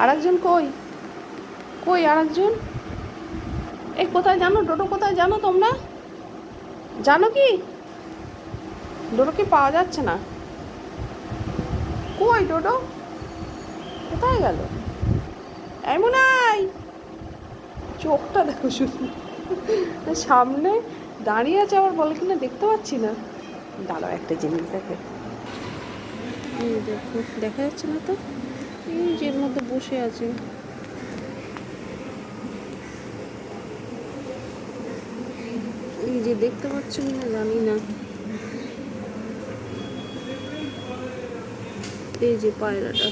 আর একজন কই? কই আর একজন এই কোথায় জানো? ডোডো কোথায় জানো তোমরা? জানো কি? ডোডো কি পাওয়া যাচ্ছে না? কই ডোডো? কোথায় গেল? এমন আই চোখটা দেখো শুধু। সামনে দাঁড়িয়ে আছে আবার বলে কিনা দেখতে পাচ্ছি না। দাঁড়াও একটা জিনিস দেখে। দেখো, দেখা যাচ্ছে না তো? এই যে মধ্যে বসে আছে। এই যে দেখতে পাচ্ছ কি না জানি না। এই যে পায়রাটা।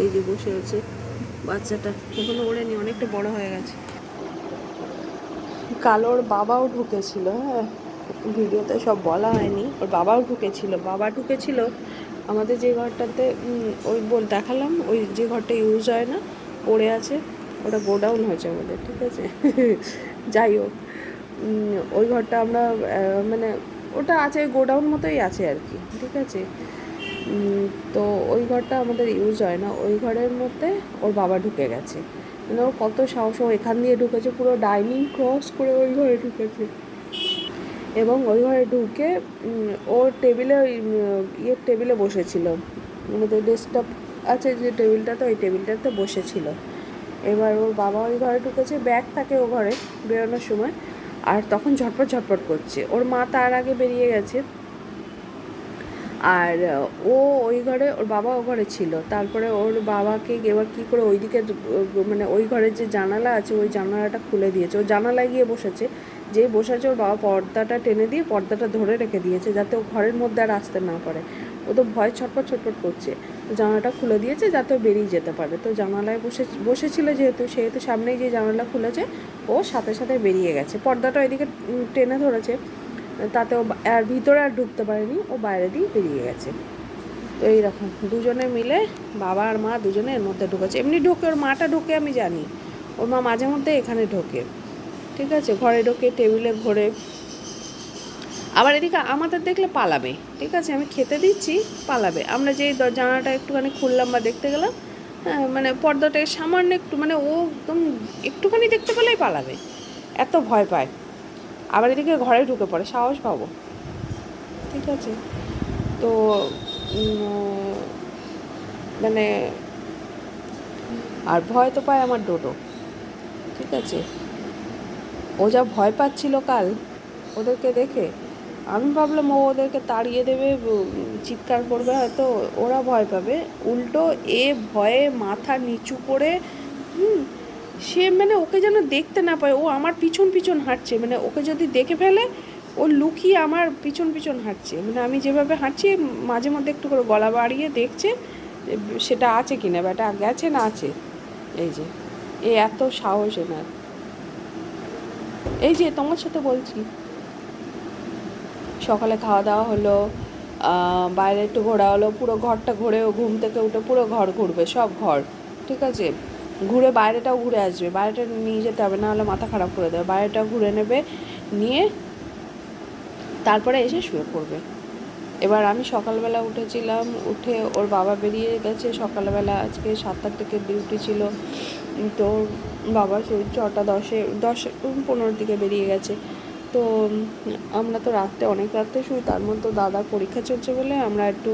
এই যে বসে আছে বাচ্চাটা। এখনও ওড়েনি অনেকটা বড় হয়ে গেছে। কালোর বাবাও ঢুকেছিল হ্যাঁ। ভিডিওতে সব বলা হয়নি, ওর বাবাও ঢুকেছিল। বাবা ঢুকেছিল আমাদের যে ঘরটাতে ওই বল, দেখালাম, ওই যে ঘরটা ইউজ হয় না, পড়ে আছে, ওটা গোডাউন হয়েছে আমাদের, ঠিক আছে? যাই হোক ওই ঘরটা আমরা মানে ওটা আছে, গোডাউন মতোই আছে আর কি, ঠিক আছে? তো ওই ঘরটা আমাদের ইউজ হয় না, ওই ঘরের মধ্যে ওর বাবা ঢুকে গেছে। মানে ও কত সাহস, ও এখান দিয়ে ঢুকেছে, পুরো ডাইনিং ক্রস করে ওই ঘরে ঢুকেছে। এবং ওই ঘরে ঢুকে উম, ও টেবিলে ওই ইয়ের টেবিলে বসেছিল। মানে তো ডেস্কটপ আছে যে টেবিলটাতে ওই টেবিলটাতে বসেছিল। এবার ওর বাবা ওই ঘরে ঢুকেছে ব্যাগ থাকে ও ঘরে বেরোনোর সময়। আর তখন ঝটপট ঝটপট করছে। ওর মা তার আগে বেরিয়ে গেছে। আর ও ওই ঘরে ওর বাবা ও ঘরে ছিল। তারপরে ওর বাবাকে এবার কী করে ওইদিকে মানে ওই ঘরের যে জানালা আছে ওই জানালাটা খুলে দিয়েছে। ও জানালায় গিয়ে বসেছে। যেই বসেছে ওর বাবা পর্দাটা টেনে দিয়ে পর্দাটা ধরে রেখে দিয়েছে যাতে ও ঘরের মধ্যে আর আসতে না পারে। ও তো ভয় ছটপট ছটপট করছে। তো জানালাটা খুলে দিয়েছে যাতে ও বেরিয়ে যেতে পারে। তো জানালায় বসে, বসেছিল যেহেতু, সেহেতু সামনেই যে জানালা খুলেছে, ও সাথে সাথে বেরিয়ে গেছে। পর্দাটা ওইদিকে টেনে ধরেছে। তাতে ও আর ভিতরে আর ঢুকতে পারেনি। ও বাইরে দিয়ে বেরিয়ে গেছে। তো এইরকম দুজনে মিলে বাবা আর মা দুজনে এর মধ্যে ঢুকেছে। এমনি ঢোকে, ওর মাটা ঢোকে আমি জানি। ওর মা মাঝে মধ্যে এখানে ঢোকে। ঠিক আছে? ঘরে ঢোকে টেবিলে ঘোরে আবার এদিকে আমাদের দেখলে পালাবে, ঠিক আছে? আমি খেতে দিচ্ছি, পালাবে। আমরা যেই জানালাটা একটুখানি খুললাম বা দেখতে গেলাম হ্যাঁ মানে পর্দাটা সামান্য একটু মানে ও একদম একটুখানি দেখতে পেলেই পালাবে। এত ভয় পায়। আবার এদিকে ঘরে ঢুকে পড়ে, সাহস পাবো। ঠিক আছে? তো মানে আর ভয় তো পায় আমার ডোডো। ঠিক আছে? ও যা ভয় পাচ্ছিল কাল, ওদেরকে দেখে। আমি ভাবলাম ও ওদেরকে তাড়িয়ে দেবে, চিৎকার করবে, হয়তো ওরা ভয় পাবে। উল্টো এ ভয়ে মাথা নিচু করে, হুম, সে মানে ওকে যেন দেখতে না পায়। ও আমার পিছন পিছন হাঁটছে মানে ওকে যদি দেখে ফেলে, ও লুকিয়ে আমার পিছন পিছন হাঁটছে। মানে আমি যেভাবে হাঁটছি, মাঝে মধ্যে একটু করে গলা বাড়িয়ে দেখছে সেটা আছে কিনা, ব্যাটা গেছে না আছে? এই যে, এ এত সাহস এনার। এই যে তোমার সাথে বলছি। সকালে খাওয়া দাওয়া হলো বাইরে একটু ঘোরা হলো, পুরো ঘরটা ঘুরে ঘুম থেকে উঠে পুরো ঘর ঘুরবে, সব ঘর, ঠিক আছে? ঘুরে বাইরেটাও ঘুরে আসবে, বাইরেটা নিয়ে যেতে হবে না হলে মাথা খারাপ করে দেবে, বাইরেটাও ঘুরে নেবে, নিয়ে তারপরে এসে শুয়ে পড়বে। এবার আমি সকালবেলা উঠেছিলাম, উঠে ওর বাবা বেরিয়ে গেছে। সকালবেলা আজকে সাতটার থেকে ডিউটি ছিল। তো বাবা সেই ছটা দশে, দশ, পনেরোর দিকে বেরিয়ে গেছে। তো আমরা তো রাত্রে, অনেক রাত্রে শুই, তার মধ্যে দাদা পরীক্ষা চলছে বলে আমরা একটু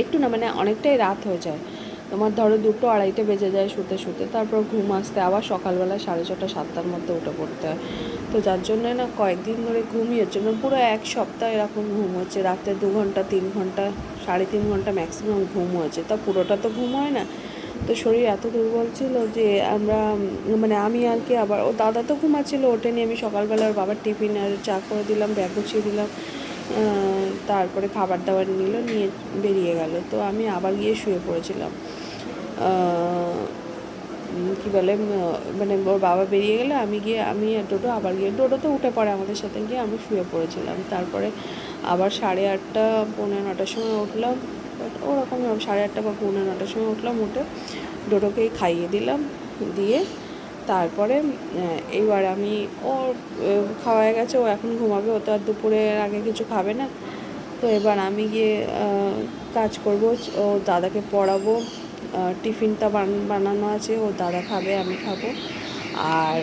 একটু না মানে অনেকটাই রাত হয়ে যায়। তোমার ধরো দুটো আড়াইটে বেজে যায় শুতে শুতে, তারপর ঘুম আসতে আবার সকালবেলা সাড়ে ছটা, সাতটার মধ্যে উঠে পড়তে হয়। তো যার জন্য না কয়েকদিন ধরে ঘুমই হচ্ছে না পুরো এক সপ্তাহ এরকম ঘুম হচ্ছে রাতে দু ঘণ্টা, তিন ঘণ্টা, সাড়ে তিন ঘণ্টা ম্যাক্সিমাম ঘুম হয়েছে। তা পুরোটা তো ঘুম হয় না। তো শরীর এত দুর্বল ছিল যে আমরা মানে আমি আর কি আবার, ও দাদা তো ঘুমাচ্ছিল, ওঠেনি। আমি সকালবেলা ওর বাবার টিফিন আর চা করে দিলাম, ব্যাগ গুছিয়ে দিলাম। তারপরে খাবার দাবার নিল, নিয়ে বেরিয়ে গেল। তো আমি আবার গিয়ে শুয়ে পড়েছিলাম। কি বলে মানে ওর বাবা বেরিয়ে গেলে আমি গিয়ে, আমি ডোডো আবার গিয়ে ডোডো তো উঠে পড়ে আমাদের সাথে গিয়ে আমি শুয়ে পড়েছিলাম। তারপরে আবার সাড়ে আটটা, পৌনে নটার সময় উঠলাম। ওরকম সাড়ে আটটা বা পৌনে নটার সময় উঠলাম উঠে ডোডোকেই খাইয়ে দিলাম। দিয়ে তারপরে এইবার আমি ওর খাওয়া গেছে, ও এখন ঘুমাবে, ও তো আর দুপুরের আগে কিছু খাবে না। তো এবার আমি গিয়ে কাজ করব, ও দাদাকে পড়াবো টিফিনটা বান- বানানো আছে, ও দাদা খাবে, আমি খাব। আর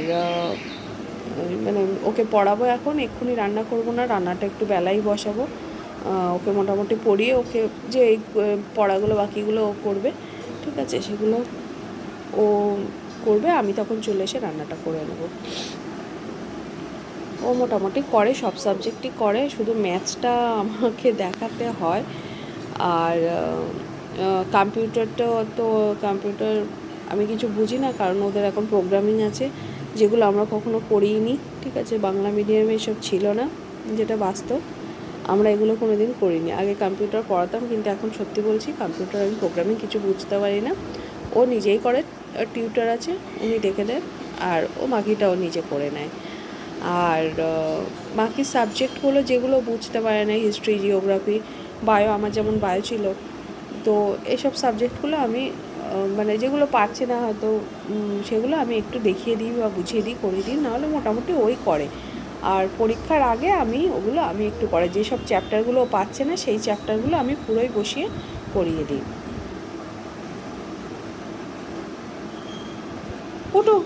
মানে ওকে পড়াবো এখন, এক্ষুনি রান্না করব না, রান্নাটা একটু বেলাই বসাবো। ওকে মোটামুটি পড়িয়ে, ওকে যে এই পড়াগুলো বাকিগুলো ও করবে, ঠিক আছে, সেগুলো ও করবে, আমি তখন চলে এসে রান্নাটা করে নেব। ও মোটামুটি করে, সব সাবজেক্টই করে, শুধু ম্যাথসটা আমাকে দেখাতে হয়। আর কম্পিউটারটা তো কম্পিউটার আমি কিছু বুঝি না, কারণ ওদের এখন প্রোগ্রামিং আছে, যেগুলো আমরা কখনো করিনি, ঠিক আছে? বাংলা মিডিয়ামে এসব ছিল না, যেটা বাস্তব। আমরা এগুলো কোনো দিন করিনি। আগে কম্পিউটার পড়াতাম, কিন্তু এখন সত্যি বলছি কম্পিউটার আমি প্রোগ্রামিং কিছু বুঝতে পারি না। ও নিজেই করে টিউটার আছে, উনি দেখে দেন। আর ও বাকিটাও নিজে করে নেয়। আর বাকি সাবজেক্টগুলো যেগুলো বুঝতে পারে না হিস্ট্রি জিওগ্রাফি বায়ো আমার যেমন বায়ো ছিল। তো এসব সাবজেক্টগুলো আমি মানে যেগুলো পারছে না হয়তো সেগুলো আমি একটু দেখিয়ে দিই বা বুঝিয়ে দিই, করে দিই, নাহলে মোটামুটি ওই করে। আর পরীক্ষার আগে আমি ওগুলো আমি একটু করে যেসব চ্যাপ্টারগুলো পাচ্ছে না, সেই চ্যাপ্টারগুলো আমি পুরোই বসিয়ে করিয়ে দিই। উঠো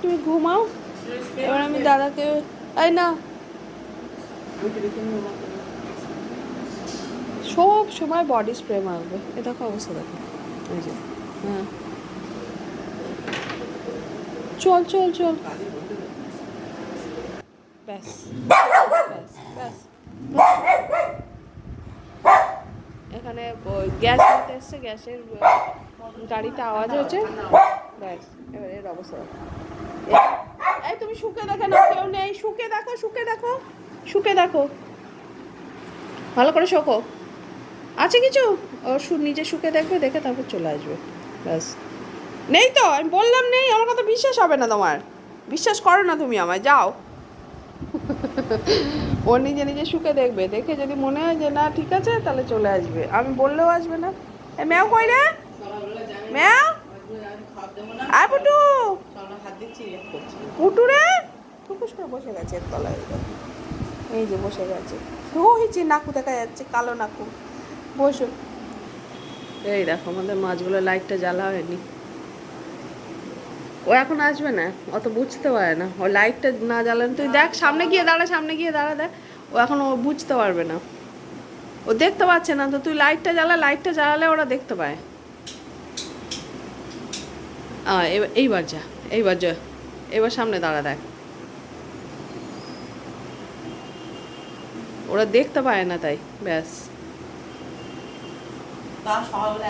তুমি ঘুমাও। এবার আমি দাদাকে, এই না। সব সময় বডি স্প্রে মারবে। এ দেখো অবস্থা, দেখো। এই যে হ্যাঁ। চল চল চল। ব্যাস ব্যাস ব্যাস। এখানে গ্যাস এসছে, গ্যাসের, গাড়িতে আওয়াজ হচ্ছে ব্যাস এবার এর অবস্থা এই- তুমি শুকে দেখো না কেউ নেই। শুকে দেখো শুকে দেখো শুকে দেখো। ভালো করে শোকো। আছে কিছু? ও শু- নিজে শুকে দেখবে দেখে তারপর চলে আসবে। ব্যাস। নেই তো আমি বললাম নেই আমার কথা বিশ্বাস হবে না তোমার। বিশ্বাস করো না তুমি আমায় যাও। ও নিজে নিজে শুকে দেখবে দেখে যদি মনে হয় যে না ঠিক আছে তাহলে চলে আসবে। আমি বললেও আসবে না। ম্যাও কই রে? ম্যাও? আয় পুটু। পুটু রে। টুকুস করে বসে গেছে এর তলায়। এই যে বসে গেছে। ওই যে নাকু দেখা যাচ্ছে কালো নাকু। বসো। এই দেখো আমাদের মাছগুলো লাইটটা জ্বালা হয়নি। ও এখন আসবে না অত বুঝতে পারে না। ও লাইটটা না জ্বালান তুই দেখ সামনে গিয়ে দাঁড়া সামনে গিয়ে দাঁড়া দেখ। ও এখন ও বুঝতে পারবে না। ও দেখতে পাচ্ছে না তো তুই লাইটটা জ্বালা লাইটটা জ্বালালে ওরা দেখতে পায়। এইবার যা এইবার যা, এবার সামনে দাঁড়া দেখ। ওরা দেখতে পায় না তাই, ব্যাস। সকালবেলা